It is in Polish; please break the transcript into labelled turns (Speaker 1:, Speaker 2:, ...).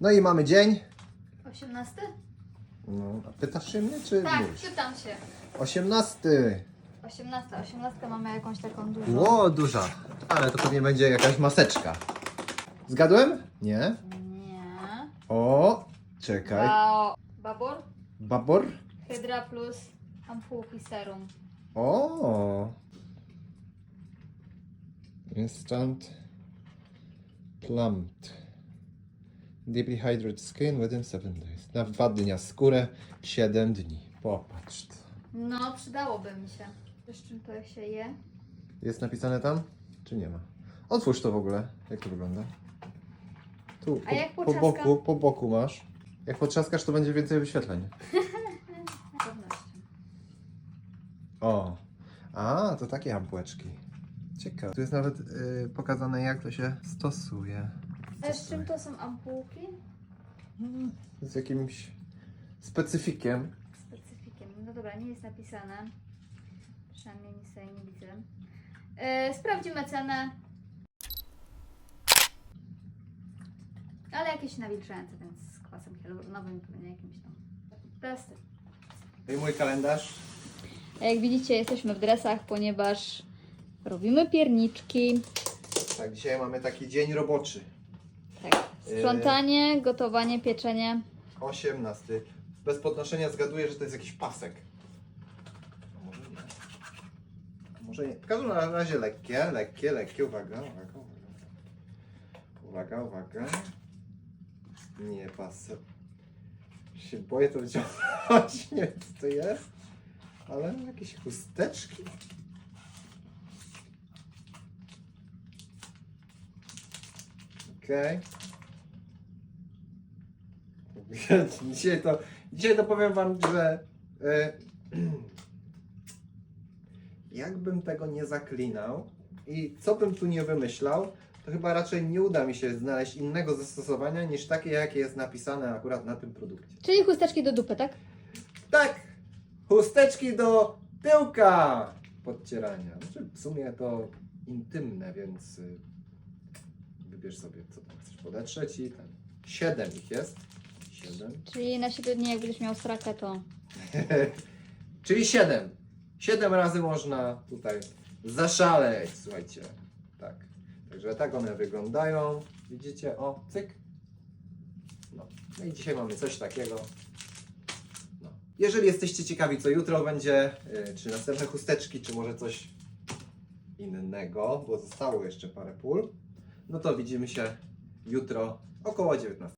Speaker 1: No i mamy dzień.
Speaker 2: 18?
Speaker 1: No, a pytasz się mnie, czy
Speaker 2: Tak,
Speaker 1: mówisz?
Speaker 2: pytam się.
Speaker 1: 18.
Speaker 2: 18, 18 mamy jakąś taką dużą.
Speaker 1: Ło, duża. Ale to pewnie będzie jakaś maseczka. Zgadłem? Nie.
Speaker 2: Nie.
Speaker 1: O, czekaj.
Speaker 2: Ba babor?
Speaker 1: Babor?
Speaker 2: Hydra plus ampułki serum.
Speaker 1: O. Instant plumped. Deeply hydrated skin within 7 days. Na dwa dnia skórę, 7 dni. Popatrz.
Speaker 2: No, przydałoby mi się. Z czym to się je?
Speaker 1: Jest napisane tam? Czy nie ma? Otwórz to w ogóle. Jak to wygląda? Tu,
Speaker 2: A jak
Speaker 1: po, po
Speaker 2: potrzaskam?
Speaker 1: boku, po boku masz. Jak potrzaskasz, to będzie więcej wyświetleń.
Speaker 2: Z pewnością.
Speaker 1: O, a to takie jabłeczki. Ciekawe. Tu jest nawet y, pokazane, jak to się stosuje.
Speaker 2: A z czym to są ampułki?
Speaker 1: Z jakimś specyfikiem.
Speaker 2: Specyfikiem. No dobra, nie jest napisane. Przynajmniej nic tutaj nie widzę. E, sprawdzimy cenę. Ale jakieś nawilżające, więc z kwasem hialuronowym, pewnie jakimś tam. Testy.
Speaker 1: I mój kalendarz.
Speaker 2: Jak widzicie, jesteśmy w dresach, ponieważ robimy pierniczki.
Speaker 1: Tak, dzisiaj mamy taki dzień roboczy.
Speaker 2: Tak. Sprzątanie, gotowanie, pieczenie.
Speaker 1: 18. Bez podnoszenia zgaduję, że to jest jakiś pasek. Może nie. W każdym razie lekkie, lekkie, lekkie. Uwaga, uwaga, uwaga. Uwaga, uwaga. Nie pasek. Się boję to wyciągnąć. Nie wiem co to jest. Ale jakieś chusteczki. Okej. Dzisiaj to, dzisiaj to powiem wam, że e, jakbym tego nie zaklinał i co bym tu nie wymyślał, to chyba raczej nie uda mi się znaleźć innego zastosowania niż takie, jakie jest napisane akurat na tym produkcie.
Speaker 2: Czyli chusteczki do dupy, tak?
Speaker 1: Tak! Chusteczki do tyłka podcierania. Znaczy, w sumie to intymne, więc y, wybierz sobie, co tam chcesz podetrzeć i ten. Siedem ich jest. Siedem.
Speaker 2: Czyli na 7 dni, jak będziesz miał srakę, to
Speaker 1: Czyli 7. 7 razy można tutaj zaszaleć, słuchajcie. Tak. Także tak one wyglądają. Widzicie? O, cyk. No. no i dzisiaj mamy coś takiego. No. Jeżeli jesteście ciekawi, co jutro będzie, yy, czy następne chusteczki, czy może coś innego, bo zostało jeszcze parę pól, no to widzimy się jutro około 19.